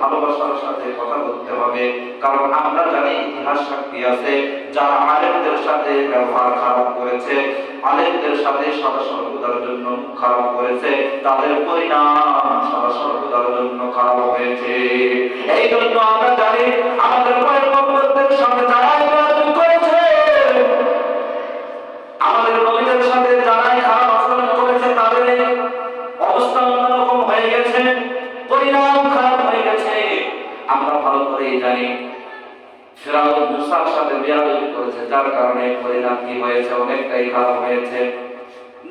ভালোবাসার সাথে কথা বলতে হবে। কারণ আমরা জানি ইতিহাস সাক্ষী আছে, যারা আলেমদের সাথে ব্যবহার খারাপ করেছে, আলেমদের সাথে সদা সর্বদার জন্য খারাপ করেছে, তাদের পরিণাম সদা সর্বদার জন্য খারাপ হয়েছে। এই জন্য আমরা জানি পরিণাম খারাপ হয়ে গেছে। আমরা ভালো করেই জানি। ফেরাউন মুসার সাথে বিয়াদবি করেছে, যার কারণে পরিণাম কি হয়েছে? অনেকটাই খারাপ হয়েছে।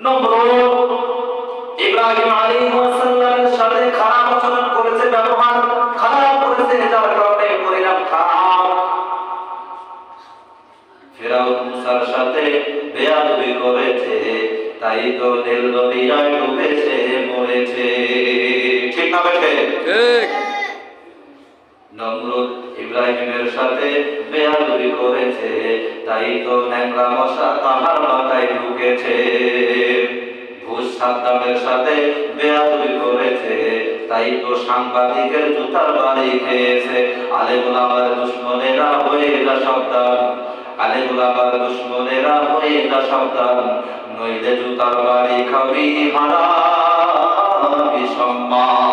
নমরুদ ইব্রাহিম আলাইহিস সালামের সাথে খারাপ আচরণ করেছে, ব্যবহার খারাপ করেছে, যার কারণে পরিণাম খারাপ। ফেরাউন মুসার সাথে বেয়াদবি করেছে। তাই তো নীল নদীরায় ডুবেছে মরেছে। ঠিক না বেঠে? ঠিক। নমরুদ ইব্রাহিমের সাথে বেয়াদবি করেছে তাই তো ন্যাংরা মশা তাহার মাথায় ঢুকেছে। ঘুষ সাদ্দামের সাথে বেয়াদবি করেছে তাই তো সাংবাদিকের জুতার বাড়ি খেয়েছে। আলেমুল আমার দুশ্মনেরা হয়ে যা সাবধান। আলেমুল আমার দুশ্মনেরা হয়ে যা সাবধান। নইলে জুতার বাড়ি খাবি হারা সম্মান।